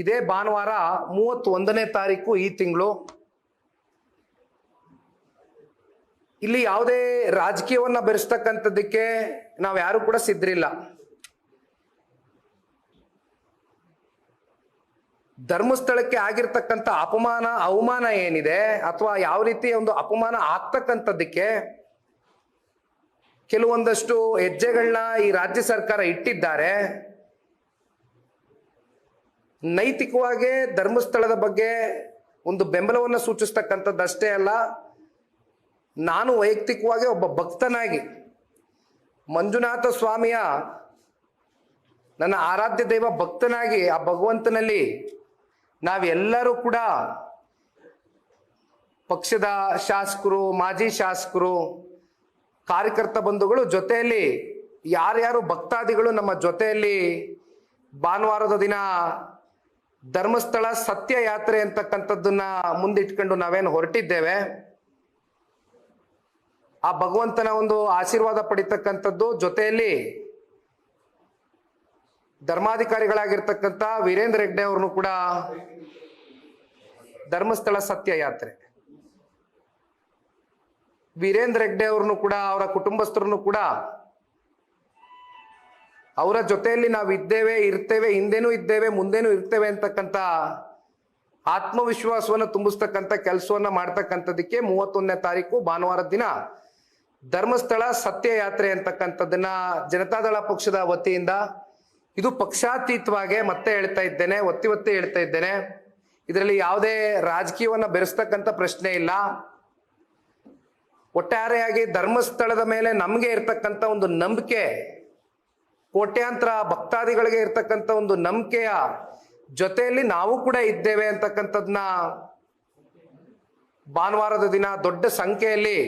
ಇದೇ ಭಾನುವಾರ ಮೂವತ್ತೊಂದನೇ ತಾರೀಕು ಈ ತಿಂಗಳು. ಇಲ್ಲಿ ಯಾವುದೇ ರಾಜಕೀಯವನ್ನ ಬೆರೆಸ್ತಕ್ಕಂಥದ್ದಕ್ಕೆ ನಾವು ಯಾರು ಕೂಡ ಸಿದ್ರಿಲ್ಲ ಧರ್ಮಸ್ಥಳಕ್ಕೆ ಆಗಿರ್ತಕ್ಕಂಥ ಅಪಮಾನ, ಅವಮಾನ ಏನಿದೆ ಅಥವಾ ಯಾವ ರೀತಿ ಒಂದು ಅಪಮಾನ ಆಗ್ತಕ್ಕಂಥದ್ದಕ್ಕೆ ಕೆಲವೊಂದಷ್ಟು ಹೆಜ್ಜೆಗಳನ್ನ ಈ ರಾಜ್ಯ ಸರ್ಕಾರ ಇಟ್ಟಿದ್ದಾರೆ. ನೈತಿಕವಾಗಿ ಧರ್ಮಸ್ಥಳದ ಬಗ್ಗೆ ಒಂದು ಬೆಂಬಲವನ್ನು ಸೂಚಿಸ್ತಕ್ಕಂಥದ್ದಷ್ಟೇ ಅಲ್ಲ, ನಾನು ವೈಯಕ್ತಿಕವಾಗಿ ಒಬ್ಬ ಭಕ್ತನಾಗಿ ಮಂಜುನಾಥ ಸ್ವಾಮಿಯ ನನ್ನ ಆರಾಧ್ಯ ದೈವ ಭಕ್ತನಾಗಿ ಆ ಭಗವಂತನಲ್ಲಿ ನಾವೆಲ್ಲರೂ ಕೂಡ ಪಕ್ಷದ ಶಾಸಕರು, ಮಾಜಿ ಶಾಸಕರು, ಕಾರ್ಯಕರ್ತ ಬಂಧುಗಳು ಜೊತೆಯಲ್ಲಿ ಯಾರ್ಯಾರು ಭಕ್ತಾದಿಗಳು ನಮ್ಮ ಜೊತೆಯಲ್ಲಿ ಭಾನುವಾರದ ದಿನ ಧರ್ಮಸ್ಥಳ ಸತ್ಯ ಯಾತ್ರೆ ಅಂತಕ್ಕಂಥದ್ದನ್ನ ಮುಂದಿಟ್ಕೊಂಡು ನಾವೇನು ಹೊರಟಿದ್ದೇವೆ, ಆ ಭಗವಂತನ ಒಂದು ಆಶೀರ್ವಾದ ಪಡಿತಕ್ಕಂಥದ್ದು ಜೊತೆಯಲ್ಲಿ ಧರ್ಮಾಧಿಕಾರಿಗಳಾಗಿರ್ತಕ್ಕಂಥ ವೀರೇಂದ್ರ ಹೆಗ್ಡೆ ಅವ್ರನ್ನು ಕೂಡ ಧರ್ಮಸ್ಥಳ ಸತ್ಯ ಯಾತ್ರೆ ವೀರೇಂದ್ರ ಹೆಗ್ಡೆ ಅವ್ರನ್ನು ಕೂಡ, ಅವರ ಕುಟುಂಬಸ್ಥರನ್ನು ಕೂಡ ಅವರ ಜೊತೆಯಲ್ಲಿ ನಾವು ಇದ್ದೇವೆ, ಇರ್ತೇವೆ, ಹಿಂದೆನೂ ಇದ್ದೇವೆ, ಮುಂದೆನೂ ಇರ್ತೇವೆ ಅಂತಕ್ಕಂಥ ಆತ್ಮವಿಶ್ವಾಸವನ್ನು ತುಂಬಿಸ್ತಕ್ಕಂಥ ಕೆಲಸವನ್ನ ಮಾಡ್ತಕ್ಕಂಥದ್ದಕ್ಕೆ ಮೂವತ್ತೊಂದನೇ ತಾರೀಕು ಭಾನುವಾರ ದಿನ ಧರ್ಮಸ್ಥಳ ಸತ್ಯಯಾತ್ರೆ ಅಂತಕ್ಕಂಥದ್ದನ್ನ ಜನತಾದಳ ಪಕ್ಷದ ವತಿಯಿಂದ ಇದು ಪಕ್ಷಾತೀತವಾಗಿ ಮತ್ತೆ ಹೇಳ್ತಾ ಇದ್ದೇನೆ, ಒತ್ತಿ ಒತ್ತಿ ಹೇಳ್ತಾ ಇದ್ದೇನೆ. ಇದರಲ್ಲಿ ಯಾವುದೇ ರಾಜಕೀಯವನ್ನ ಬೆರೆಸ್ತಕ್ಕಂಥ ಪ್ರಶ್ನೆ ಇಲ್ಲ. ಒಟ್ಟಾರೆಯಾಗಿ ಧರ್ಮಸ್ಥಳದ ಮೇಲೆ ನಮಗೆ ಇರ್ತಕ್ಕಂಥ ಒಂದು ನಂಬಿಕೆ ಕೋಟ್ಯಾಂತರ ಭಕ್ತಾದಿಗಳಿಗೆ ಇರ್ತಕ್ಕಂಥ ಒಂದು ನಂಬಿಕೆಯ ಜೊತೆಯಲ್ಲಿ ನಾವು ಕೂಡ ಇದ್ದೇವೆ ಅಂತಕ್ಕಂಥದ್ನ ಭಾನುವಾರದ ದಿನ ದೊಡ್ಡ ಸಂಖ್ಯೆಯಲ್ಲಿ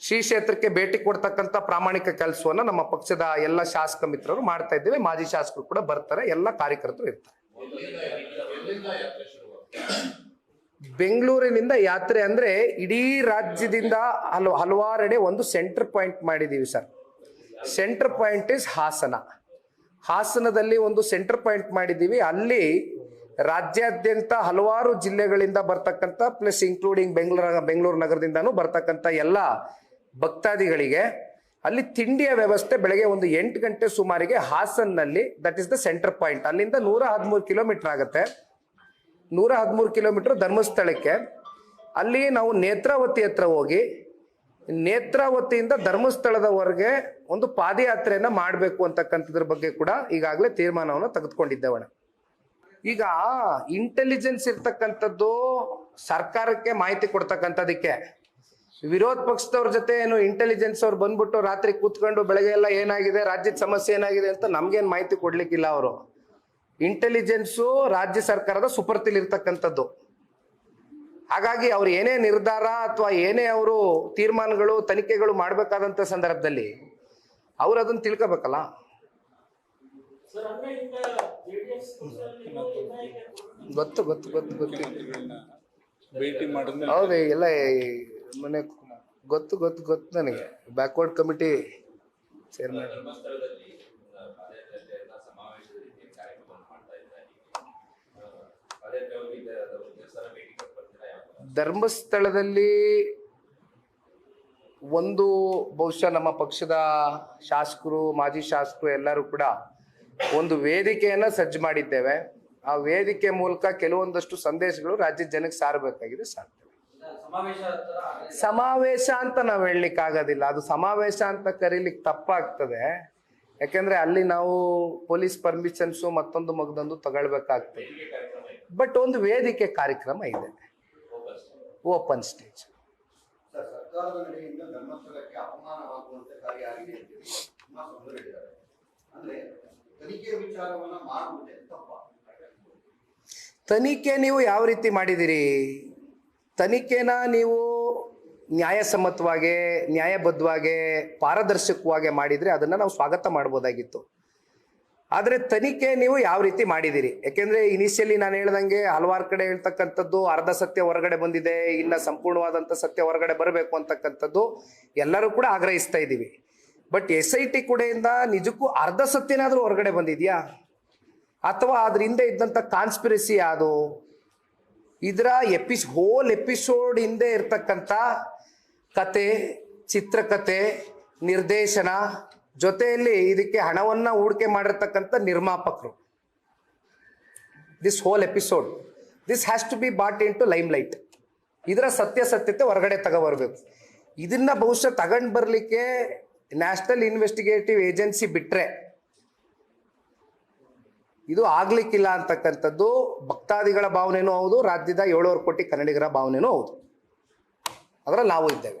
ಶ್ರೀ ಕ್ಷೇತ್ರಕ್ಕೆ ಭೇಟಿ ಕೊಡ್ತಕ್ಕಂಥ ಪ್ರಾಮಾಣಿಕ ಕೆಲಸವನ್ನ ನಮ್ಮ ಪಕ್ಷದ ಎಲ್ಲ ಶಾಸಕ ಮಿತ್ರರು ಮಾಡ್ತಾ ಇದ್ದೇವೆ. ಮಾಜಿ ಶಾಸಕರು ಕೂಡ ಬರ್ತಾರೆ. ಎಲ್ಲ ಕಾರ್ಯಕರ್ತರು ಇರ್ತಾರೆ. ಬೆಂಗಳೂರಿನಿಂದ ಯಾತ್ರೆ ಅಂದ್ರೆ ಇಡೀ ರಾಜ್ಯದಿಂದ ಹಲ ಹಲವಾರೆಡೆ ಒಂದು ಸೆಂಟರ್ ಪಾಯಿಂಟ್ ಮಾಡಿದೀವಿ sir. Centre point is Hassan. ಹಾಸನದಲ್ಲಿ ಒಂದು ಸೆಂಟರ್ ಪಾಯಿಂಟ್ ಮಾಡಿದ್ದೀವಿ. ಅಲ್ಲಿ ರಾಜ್ಯಾದ್ಯಂತ ಹಲವಾರು ಜಿಲ್ಲೆಗಳಿಂದ ಬರ್ತಕ್ಕಂಥ ಪ್ಲಸ್ ಇನ್ಕ್ಲೂಡಿಂಗ್ ಬೆಂಗಳೂರು ಬೆಂಗಳೂರು ನಗರದಿಂದನೂ ಬರ್ತಕ್ಕಂಥ ಎಲ್ಲ ಭಕ್ತಾದಿಗಳಿಗೆ ಅಲ್ಲಿ ತಿಂಡಿಯ ವ್ಯವಸ್ಥೆ ಬೆಳಗ್ಗೆ ಒಂದು ಎಂಟು ಗಂಟೆ ಸುಮಾರಿಗೆ ಹಾಸನ್ನಲ್ಲಿ that is the centre point ಅಲ್ಲಿಂದ ನೂರ ಹದಿಮೂರು ಕಿಲೋಮೀಟರ್ ಆಗುತ್ತೆ. ನೂರ ಹದಿಮೂರು ಕಿಲೋಮೀಟರ್ ಧರ್ಮಸ್ಥಳಕ್ಕೆ. ಅಲ್ಲಿ ನಾವು ನೇತ್ರಾವತಿ ಹತ್ರ ಹೋಗಿ ನೇತ್ರಾವತಿಯಿಂದ ಧರ್ಮಸ್ಥಳದವರೆಗೆ ಒಂದು ಪಾದಯಾತ್ರೆಯನ್ನ ಮಾಡಬೇಕು ಅಂತಕ್ಕಂಥದ್ರ ಬಗ್ಗೆ ಕೂಡ ಈಗಾಗಲೇ ತೀರ್ಮಾನವನ್ನು ತೆಗೆದುಕೊಂಡಿದ್ದೇವಣ ಈಗ ಇಂಟೆಲಿಜೆನ್ಸ್ ಇರ್ತಕ್ಕಂಥದ್ದು ಸರ್ಕಾರಕ್ಕೆ ಮಾಹಿತಿ ಕೊಡ್ತಕ್ಕಂಥದಕ್ಕೆ. ವಿರೋಧ ಪಕ್ಷದವ್ರ ಜೊತೆ ಏನು ಇಂಟೆಲಿಜೆನ್ಸ್ ಅವ್ರು ಬಂದ್ಬಿಟ್ಟು ರಾತ್ರಿ ಕೂತ್ಕೊಂಡು ಬೆಳಗ್ಗೆ ಎಲ್ಲ ಏನಾಗಿದೆ, ರಾಜ್ಯದ ಸಮಸ್ಯೆ ಏನಾಗಿದೆ ಅಂತ ನಮ್ಗೇನು ಮಾಹಿತಿ ಕೊಡ್ಲಿಕ್ಕಿಲ್ಲ ಅವರು. ಇಂಟೆಲಿಜೆನ್ಸು ರಾಜ್ಯ ಸರ್ಕಾರದ ಸುಪರ್ತಿಲ್ ಇರ್ತಕ್ಕಂಥದ್ದು. ಹಾಗಾಗಿ ಅವ್ರು ಏನೇ ನಿರ್ಧಾರ ಅಥವಾ ಏನೇ ಅವರು ತೀರ್ಮಾನಗಳು ತನಿಖೆಗಳು ಮಾಡಬೇಕಾದಂಥ ಸಂದರ್ಭದಲ್ಲಿ ಅವ್ರು ಅದನ್ನು ತಿಳ್ಕೊಬೇಕಲ್ಲ ಗೊತ್ತು ಗೊತ್ತು ಗೊತ್ತು ಗೊತ್ತು ಹೌದು ಎಲ್ಲ ಮನೆ ಗೊತ್ತು ಗೊತ್ತು ಗೊತ್ತು ನನಗೆ ಬ್ಯಾಕ್ವರ್ಡ್ ಕಮಿಟಿ ಚೇರ್ಮನ್ ಧರ್ಮಸ್ಥಳದಲ್ಲಿ ಒಂದು ಬಹುಶಃ ನಮ್ಮ ಪಕ್ಷದ ಶಾಸಕರು, ಮಾಜಿ ಶಾಸಕರು ಎಲ್ಲರೂ ಕೂಡ ಒಂದು ವೇದಿಕೆಯನ್ನು ಸಜ್ಜು ಮಾಡಿದ್ದೇವೆ. ಆ ವೇದಿಕೆ ಮೂಲಕ ಕೆಲವೊಂದಷ್ಟು ಸಂದೇಶಗಳು ರಾಜ್ಯದ ಜನಕ್ಕೆ ಸಾರಬೇಕಾಗಿದೆ ಸಾರ್ತವೆ ಸಮಾವೇಶ ಅಂತ ನಾವು ಹೇಳಲಿಕ್ಕೆ ಆಗೋದಿಲ್ಲ ಅದು ಸಮಾವೇಶ ಅಂತ ಕರೀಲಿಕ್ಕೆ ತಪ್ಪಾಗ್ತದೆ. ಯಾಕೆಂದ್ರೆ ಅಲ್ಲಿ ನಾವು ಪೊಲೀಸ್ ಪರ್ಮಿಷನ್ಸು ಮತ್ತೊಂದು ಮಗದೊಂದು ತಗೊಳ್ಬೇಕಾಗ್ತದೆ. ಬಟ್ ಒಂದು ವೇದಿಕೆ ಕಾರ್ಯಕ್ರಮ ಇದೆ. ಓಪನ್ ಸ್ಟೇಜ್ ತನಿಖೆ ನೀವು ಯಾವ ರೀತಿ ಮಾಡಿದಿರಿ? ತನಿಖೆನ ನೀವು ನ್ಯಾಯಸಮ್ಮತವಾಗಿ ನ್ಯಾಯಬದ್ಧವಾಗಿ ಪಾರದರ್ಶಕವಾಗಿ ಮಾಡಿದ್ರೆ ಅದನ್ನ ನಾವು ಸ್ವಾಗತ ಮಾಡ್ಬೋದಾಗಿತ್ತು. ಆದರೆ ತನಿಖೆ ನೀವು ಯಾವ ರೀತಿ ಮಾಡಿದಿರಿ ಯಾಕೆಂದ್ರೆ ಇನಿಷಿಯಲಿ ನಾನು ಹೇಳ್ದಂಗೆ ಹಲವಾರು ಕಡೆ ಹೇಳ್ತಕ್ಕಂಥದ್ದು ಅರ್ಧ ಸತ್ಯ ಹೊರಗಡೆ ಬಂದಿದೆ, ಇನ್ನ ಸಂಪೂರ್ಣವಾದಂಥ ಸತ್ಯ ಹೊರಗಡೆ ಬರಬೇಕು ಅಂತಕ್ಕಂಥದ್ದು ಎಲ್ಲರೂ ಕೂಡ ಆಗ್ರಹಿಸ್ತಾ ಇದ್ದೀವಿ. ಬಟ್ ಎಸ್ ಐ ಟಿ ಕಡೆಯಿಂದ ನಿಜಕ್ಕೂ ಅರ್ಧ ಸತ್ಯನಾದರೂ ಹೊರಗಡೆ ಬಂದಿದ್ಯಾ? ಅಥವಾ ಅದ್ರ ಹಿಂದೆ ಇದ್ದಂಥ ಕಾನ್ಸ್ಪಿರಸಿ ಯಾವುದು ಇದರ ಎಪಿಸ್ ಹೋಲ್ ಎಪಿಸೋಡ್ ಹಿಂದೆ ಇರ್ತಕ್ಕಂಥ ಕತೆ, ಚಿತ್ರಕತೆ, ನಿರ್ದೇಶನ ಜೊತೆಯಲ್ಲಿ ಇದಕ್ಕೆ ಹಣವನ್ನ ಹೂಡಿಕೆ ಮಾಡಿರ್ತಕ್ಕಂಥ ನಿರ್ಮಾಪಕರು. This whole episode this has to be brought into limelight ಇದರ ಸತ್ಯಾಸತ್ಯತೆ ಹೊರಗಡೆ ತಗೋಬರ್ಬೇಕು. ಇದನ್ನ ಬಹುಶಃ ತಗೊಂಡು ಬರಲಿಕ್ಕೆ ನ್ಯಾಷನಲ್ ಇನ್ವೆಸ್ಟಿಗೇಟಿವ್ ಏಜೆನ್ಸಿ ಬಿಟ್ರೆ ಇದು ಆಗ್ಲಿಕ್ಕಿಲ್ಲ ಅಂತಕ್ಕಂಥದ್ದು ಭಕ್ತಾದಿಗಳ ಭಾವನೆನೂ ಹೌದು, ರಾಜ್ಯದ ಏಳುವರೆ ಕೋಟಿ ಕನ್ನಡಿಗರ ಭಾವನೆನೂ ಹೌದು. ಅದರಲ್ಲಿ ನಾವು ಇದ್ದೇವೆ.